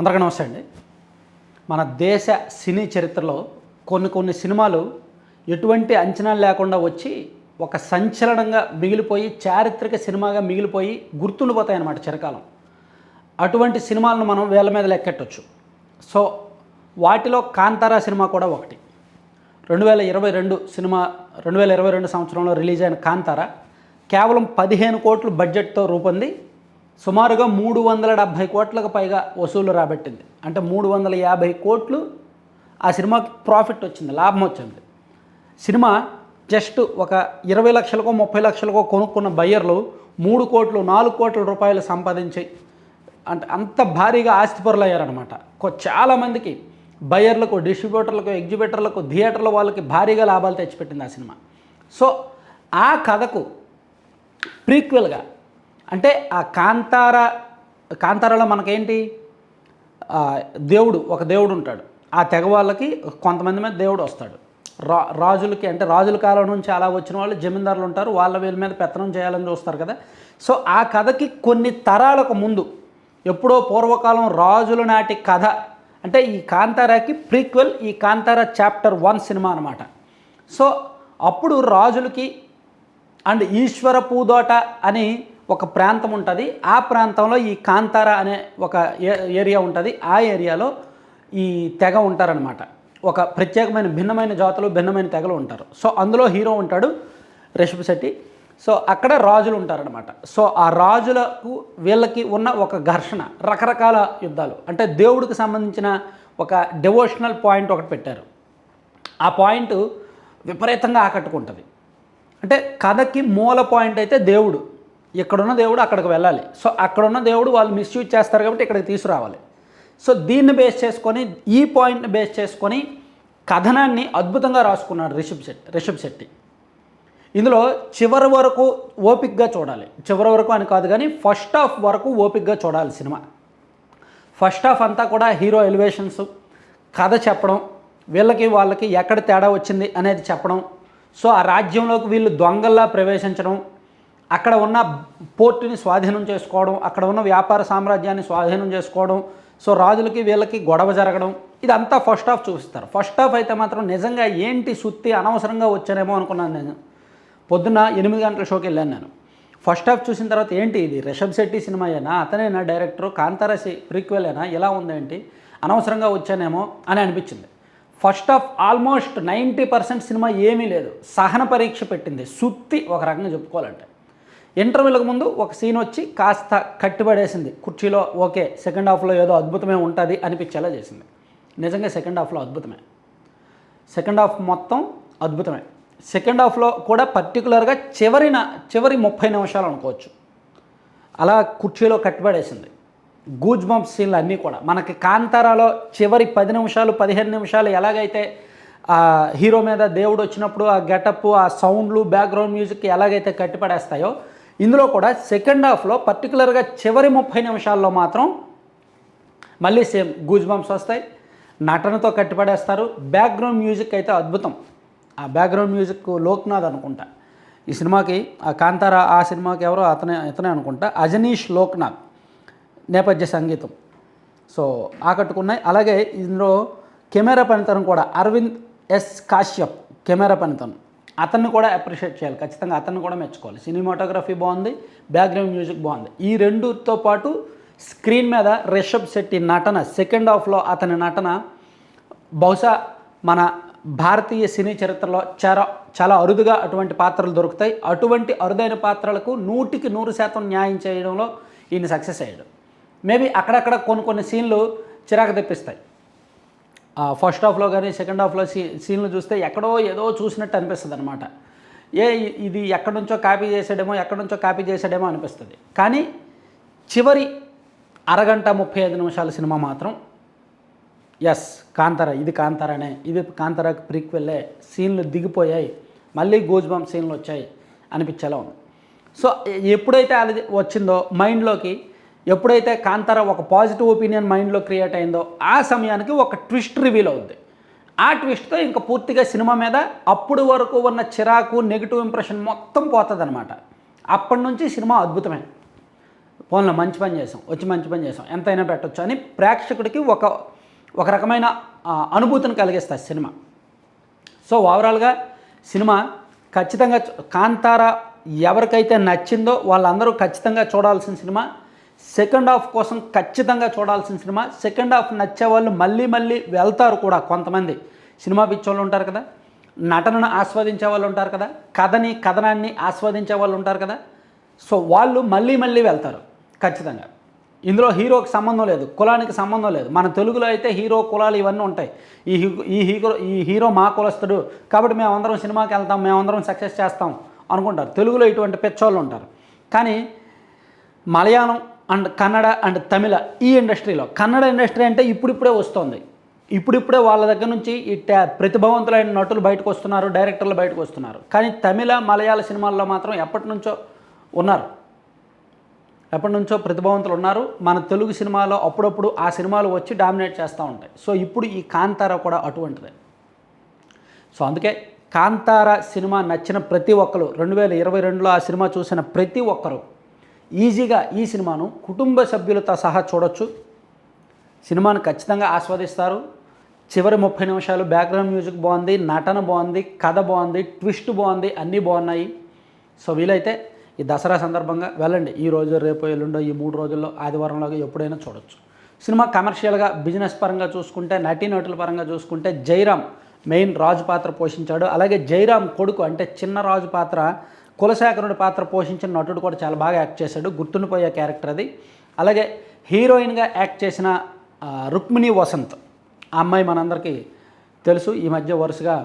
అందరికీ నమస్తే అండి. మన దేశ సినీ చరిత్రలో కొన్ని కొన్ని సినిమాలు ఎటువంటి అంచనాలు లేకుండా వచ్చి ఒక సంచలనంగా మిగిలిపోయి చారిత్రక సినిమాగా మిగిలిపోయి గుర్తుండిపోతాయి అన్నమాట చిరకాలం. అటువంటి సినిమాలను మనం వేల మీద లెక్కెట్టవచ్చు సో వాటిలో కాంతారా సినిమా కూడా ఒకటి. రెండు వేల ఇరవై రెండు సినిమా రెండు వేల ఇరవై రెండు సంవత్సరంలో రిలీజ్ అయిన కాంతారా కేవలం పదిహేను కోట్లు బడ్జెట్తో రూపొంది సుమారుగా మూడు వందల డెబ్భై కోట్లకు పైగా వసూలు రాబట్టింది. అంటే మూడు వందల యాభై కోట్లు ఆ సినిమాకి ప్రాఫిట్ వచ్చింది లాభం వచ్చింది. సినిమా జస్ట్ ఒక ఇరవై లక్షలకో ముప్పై లక్షలకో కొనుక్కున్న బయ్యర్లు మూడు కోట్లు నాలుగు కోట్ల రూపాయలు సంపాదించి అంటే అంత భారీగా ఆస్తిపరులు అయ్యారనమాట చాలామందికి బయ్యర్లకు డిస్ట్రిబ్యూటర్లకు ఎగ్జిబిటర్లకు థియేటర్ల వాళ్ళకి భారీగా లాభాలు తెచ్చిపెట్టింది ఆ సినిమా. సో ఆ కథకు ప్రీక్వెల్గా అంటే ఆ కాంతార కాంతారలో మనకేంటి? దేవుడు ఒక దేవుడు ఉంటాడు. ఆ తెగ వాళ్ళకి కొంతమంది మీద దేవుడు వస్తాడు. రా రాజులకి అంటే రాజుల కాలం నుంచి అలా వచ్చిన వాళ్ళు జమీందారులు ఉంటారు. వాళ్ళ వీళ్ళ మీద పెత్తనం చేయాలని చూస్తారు కదా. సో ఆ కథకి కొన్ని తరాలకు ముందు ఎప్పుడో పూర్వకాలం రాజుల నాటి కథ. అంటే ఈ కాంతారాకి ప్రీక్వెల్ ఈ కాంతారా చాప్టర్ వన్ సినిమా అనమాట సో అప్పుడు రాజులకి అండ్ ఈశ్వర పూదోట అని ఒక ప్రాంతం ఉంటుంది. ఆ ప్రాంతంలో ఈ కాంతార అనే ఒక ఏ- ఏరియా ఉంటుంది. ఆ ఏరియాలో ఈ తెగ ఉంటారనమాట ఒక ప్రత్యేకమైన భిన్నమైన జాతులు భిన్నమైన తెగలు ఉంటారు. సో అందులో హీరో ఉంటాడు రిషభ్ శెట్టి. సో అక్కడ రాజులు ఉంటారనమాట సో ఆ రాజులకు వీళ్ళకి ఉన్న ఒక ఘర్షణ రకరకాల యుద్ధాలు. అంటే దేవుడికి సంబంధించిన ఒక డివోషనల్ పాయింట్ ఒకటి పెట్టారు. ఆ పాయింట్ విపరీతంగా ఆకట్టుకుంటుంది. అంటే కథకి మూల పాయింట్ అయితే దేవుడు. ఇక్కడున్న దేవుడు అక్కడికి వెళ్ళాలి. సో అక్కడున్న దేవుడు వాళ్ళు మిస్యూజ్ చేస్తారు కాబట్టి ఇక్కడికి తీసుకురావాలి. సో దీన్ని బేస్ చేసుకొని ఈ పాయింట్ని బేస్ చేసుకొని కథనాన్ని అద్భుతంగా రాసుకున్నాడు రిషబ్ శెట్టి రిషబ్ శెట్టి. ఇందులో చివరి వరకు ఓపిక్గా చూడాలి. చివరి వరకు అని కాదు కానీ ఫస్ట్ హాఫ్ వరకు ఓపిక్గా చూడాలి సినిమా. ఫస్ట్ హాఫ్ అంతా కూడా హీరో ఎలివేషన్స్ కథ చెప్పడం వీళ్ళకి వాళ్ళకి ఎక్కడ తేడా వచ్చింది అనేది చెప్పడం. సో ఆ రాజ్యంలోకి వీళ్ళు దొంగల్లా ప్రవేశించడం అక్కడ ఉన్న పోర్టుని స్వాధీనం చేసుకోవడం అక్కడ ఉన్న వ్యాపార సామ్రాజ్యాన్ని స్వాధీనం చేసుకోవడం సో రాజులకి వీళ్ళకి గొడవ జరగడం ఇదంతా ఫస్ట్ హాఫ్ చూపిస్తారు. ఫస్ట్ హాఫ్ అయితే మాత్రం నిజంగా ఏంటి సుత్తి అనవసరంగా వచ్చానేమో అనుకున్నాను నేను. పొద్దున్న ఎనిమిది గంటల షోకి వెళ్ళాను నేను. ఫస్ట్ హాఫ్ చూసిన తర్వాత ఏంటి ఇది? రిషబ్ శెట్టి సినిమా అయినా అతనేనా డైరెక్టర్ కాంతారా ప్రీక్వెలేనా అయినా ఎలా ఉందేంటి అనవసరంగా వచ్చానేమో అని అనిపించింది. First half almost ninety percent cinema ఏమీ లేదు. సహన పరీక్ష పెట్టింది. సుత్తి ఒక రకంగా చెప్పుకోవాలంటే. ఇంటర్వ్యూలకు ముందు ఒక సీన్ వచ్చి కాస్త కట్టిపడేసింది. కుర్చీలో ఓకే సెకండ్ హాఫ్లో ఏదో అద్భుతమే ఉంటుంది అనిపించేలా చేసింది. నిజంగా సెకండ్ హాఫ్లో అద్భుతమే. సెకండ్ హాఫ్ మొత్తం అద్భుతమే. సెకండ్ హాఫ్లో కూడా పర్టికులర్గా చివరిన చివరి ముప్పై నిమిషాలు అనుకోవచ్చు. అలా కుర్చీలో కట్టిపడేసింది. గూజ్ బంప్ సీన్లు అన్నీ కూడా. మనకి కాంతారాలో చివరి పది నిమిషాలు పదిహేను నిమిషాలు ఎలాగైతే ఆ హీరో మీద దేవుడు వచ్చినప్పుడు ఆ గెటప్ ఆ సౌండ్లు బ్యాక్గ్రౌండ్ మ్యూజిక్ ఎలాగైతే కట్టిపడేస్తాయో ఇందులో కూడా సెకండ్ హాఫ్లో పర్టికులర్గా చివరి ముప్పై నిమిషాల్లో మాత్రం మళ్ళీ సేమ్ గూజ్ బంప్స్ వస్తాయి. నటనతో కట్టిపడేస్తారు. బ్యాక్గ్రౌండ్ మ్యూజిక్ అయితే అద్భుతం. ఆ బ్యాక్గ్రౌండ్ మ్యూజిక్ లోక్నాథ్ అనుకుంటా. ఈ సినిమాకి ఆ కాంతారా ఆ సినిమాకి ఎవరో అతనే ఇతనే అనుకుంటా. అజనీష్ లోక్నాథ్ నేపథ్య సంగీతం. సో ఆకట్టుకున్నాయి. అలాగే ఇందులో కెమెరా పనితనం కూడా అరవింద్ ఎస్ కాశ్యప్ కెమెరా పనితనం. అతన్ని కూడా అప్రిషియేట్ చేయాలి. ఖచ్చితంగా అతన్ని కూడా మెచ్చుకోవాలి. సినిమాటోగ్రఫీ బాగుంది బ్యాక్గ్రౌండ్ మ్యూజిక్ బాగుంది. ఈ రెండుతో పాటు స్క్రీన్ మీద రిషబ్ శెట్టి నటన సెకండ్ హాఫ్లో అతని నటన బహుశా మన భారతీయ సినీ చరిత్రలో చాలా చాలా అరుదుగా అటువంటి పాత్రలు దొరుకుతాయి. అటువంటి అరుదైన పాత్రలకు నూటికి నూరు శాతం న్యాయం చేయడంలో ఈయన సక్సెస్ అయ్యాడు. మేబీ అక్కడక్కడ కొన్ని కొన్ని సీన్లు చిరాకు తెప్పిస్తాయి. ఫస్ట్ హాఫ్లో కానీ సెకండ్ హాఫ్లో సీ సీన్లు చూస్తే ఎక్కడో ఏదో చూసినట్టు అనిపిస్తుంది అనమాట ఏ ఇది ఎక్కడి నుంచో కాపీ చేసాడేమో ఎక్కడి నుంచో కాపీ చేసాడేమో అనిపిస్తుంది. కానీ చివరి అరగంట ముప్పై ఐదు నిమిషాల సినిమా మాత్రం ఎస్ కాంతార ఇది కాంతారనే ఇది కాంతారాకి ప్రీక్వెల్లే సీన్లు దిగిపోయాయి. మళ్ళీ గోజ్ సీన్లు వచ్చాయి అనిపించేలా ఉంది. సో ఎప్పుడైతే అది వచ్చిందో మైండ్లోకి ఎప్పుడైతే కాంతార ఒక పాజిటివ్ ఒపీనియన్ మైండ్లో క్రియేట్ అయిందో ఆ సమయానికి ఒక ట్విస్ట్ రివీల్ అవుద్ది. ఆ ట్విస్ట్తో ఇంకా పూర్తిగా సినిమా మీద అప్పుడు వరకు ఉన్న చిరాకు నెగిటివ్ ఇంప్రెషన్ మొత్తం పోతుంది అనమాట అప్పటి నుంచి సినిమా అద్భుతమే. పోన్లో మంచి పని చేసాం వచ్చి మంచి పని చేసాం ఎంతైనా పెట్టొచ్చు అని ప్రేక్షకుడికి ఒక ఒక రకమైన అనుభూతిని కలిగిస్తుంది సినిమా. సో ఓవరాల్గా సినిమా ఖచ్చితంగా కాంతార ఎవరికైతే నచ్చిందో వాళ్ళందరూ ఖచ్చితంగా చూడాల్సిన సినిమా సెకండ్ హాఫ్ కోసం ఖచ్చితంగా చూడాల్సిన సినిమా. సెకండ్ హాఫ్ నచ్చే వాళ్ళు మళ్ళీ మళ్ళీ వెళ్తారు కూడా కొంతమంది. సినిమా పిచ్చోళ్ళు ఉంటారు కదా. నటనను ఆస్వాదించే వాళ్ళు ఉంటారు కదా. కథని కథనాన్ని ఆస్వాదించే వాళ్ళు ఉంటారు కదా. సో వాళ్ళు మళ్ళీ మళ్ళీ వెళ్తారు. ఖచ్చితంగా. ఇందులో హీరోకి సంబంధం లేదు. కులానికి సంబంధం లేదు. మన తెలుగులో అయితే హీరో కులాలు ఇవన్నీ ఉంటాయి. ఈ హీ- ఈ హీరో ఈ హీరో మా కులస్తుడు. కాబట్టి మేమందరం సినిమాకి వెళ్తాం మేమందరం సక్సెస్ చేస్తాం అనుకుంటారు. తెలుగులో ఇటువంటి పెచ్చోళ్ళు ఉంటారు. కానీ మలయాళం అండ్ కన్నడ అండ్ తమిళ ఈ ఇండస్ట్రీలో. కన్నడ ఇండస్ట్రీ అంటే ఇప్పుడిప్పుడే వస్తుంది. ఇప్పుడిప్పుడే వాళ్ళ దగ్గర నుంచి ఈ ట్యా ప్రతిభావంతులైన నటులు బయటకు వస్తున్నారు డైరెక్టర్లు బయటకు వస్తున్నారు. కానీ తమిళ మలయాళ సినిమాల్లో మాత్రం ఎప్పటి నుంచో ఉన్నారు. ఎప్పటి నుంచో ప్రతిభావంతులు ఉన్నారు. మన తెలుగు సినిమాలో అప్పుడప్పుడు ఆ సినిమాలు వచ్చి డామినేట్ చేస్తూ ఉంటాయి. సో ఇప్పుడు ఈ కాంతార కూడా అటువంటిదే. సో అందుకే కాంతార సినిమా నచ్చిన ప్రతి ఒక్కరు రెండు వేల ఇరవై రెండులో ఆ సినిమా చూసిన ప్రతి ఒక్కరు ఈజీగా ఈ సినిమాను కుటుంబ సభ్యులతో సహా చూడొచ్చు. సినిమాను ఖచ్చితంగా ఆస్వాదిస్తారు. చివరి ముప్పై నిమిషాలు బ్యాక్గ్రౌండ్ మ్యూజిక్ బాగుంది నటన బాగుంది కథ బాగుంది ట్విస్ట్ బాగుంది అన్నీ బాగున్నాయి. సో వీలైతే ఈ దసరా సందర్భంగా వెళ్ళండి. ఈ రోజు రేపు ఎల్లుండో ఈ మూడు రోజుల్లో ఆదివారంలోగా ఎప్పుడైనా చూడొచ్చు. సినిమా కమర్షియల్గా బిజినెస్ పరంగా చూసుకుంటే నటీనటుల పరంగా చూసుకుంటే జైరామ్ మెయిన్ రాజు పాత్ర పోషించాడు. అలాగే జైరామ్ కొడుకు అంటే చిన్న రాజు పాత్ర కులశేఖరుడి పాత్ర పోషించిన నటుడు కూడా చాలా బాగా యాక్ట్ చేశాడు. గుర్తుండిపోయే క్యారెక్టర్ అది. అలాగే హీరోయిన్గా యాక్ట్ చేసిన రుక్మిణి వసంత్. ఆ అమ్మాయి మనందరికీ తెలుసు. ఈ మధ్య వరుసగా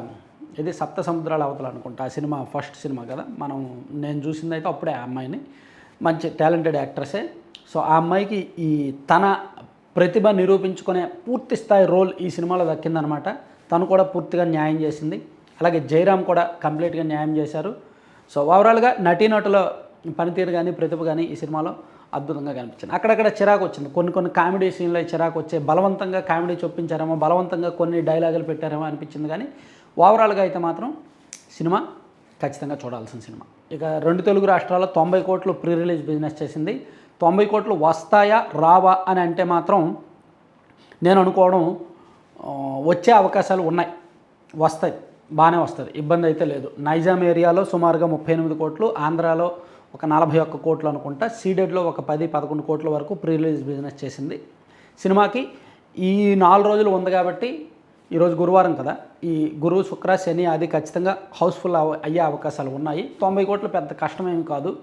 ఇది సప్త సముద్రాల అవతల అనుకుంటా. ఆ సినిమా ఫస్ట్ సినిమా కదా. మనం నేను చూసింది అయితే అప్పుడే ఆ అమ్మాయిని. మంచి టాలెంటెడ్ యాక్ట్రసే. సో ఆ అమ్మాయికి ఈ తన ప్రతిభ నిరూపించుకునే పూర్తి స్థాయి రోల్ ఈ సినిమాలో దక్కిందనమాట. తను కూడా పూర్తిగా న్యాయం చేసింది. అలాగే జయరామ్ కూడా కంప్లీట్గా న్యాయం చేశారు. సో ఓవరాల్గా నటీనటుల పనితీరు కానీ ప్రతిభ కానీ ఈ సినిమాలో అద్భుతంగా కనిపించింది. అక్కడక్కడ చిరాకు వచ్చింది. కొన్ని కొన్ని కామెడీ సీన్లో చిరాకు వచ్చే బలవంతంగా కామెడీ చొప్పించారేమో బలవంతంగా కొన్ని డైలాగులు పెట్టారేమో అనిపించింది కానీ ఓవరాల్గా అయితే మాత్రం సినిమా ఖచ్చితంగా చూడాల్సిన సినిమా. ఇక రెండు తెలుగు రాష్ట్రాల్లో తొంభై కోట్లు ప్రీ రిలీజ్ బిజినెస్ చేసింది. తొంభై కోట్లు వస్తాయా రావా అని అంటే మాత్రం నేను అనుకోవడం వచ్చే అవకాశాలు ఉన్నాయి. వస్తాయి. బాగానే వస్తుంది. ఇబ్బంది అయితే లేదు. నైజాం ఏరియాలో సుమారుగా ముప్పై ఎనిమిది కోట్లు ఆంధ్రాలో ఒక నలభై ఒక్క కోట్లు అనుకుంటా సీడెడ్లో ఒక పది పదకొండు కోట్ల వరకు ప్రీ రిలీజ్ బిజినెస్ చేసింది. సినిమాకి ఈ నాలుగు రోజులు ఉంది కాబట్టి ఈరోజు గురువారం కదా ఈ గురువు శుక్ర శని అది ఖచ్చితంగా హౌస్ఫుల్ అయ్యే అవకాశాలు ఉన్నాయి. తొంభై కోట్లు పెద్ద కష్టమేమి కాదు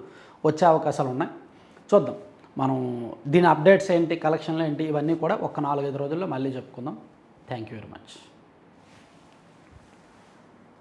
వచ్చే అవకాశాలు ఉన్నాయి. చూద్దాం. మనం దీని అప్డేట్స్ ఏంటి కలెక్షన్లు ఏంటి ఇవన్నీ కూడా ఒక నాలుగైదు రోజుల్లో మళ్ళీ చెప్పుకుందాం. Thank you very much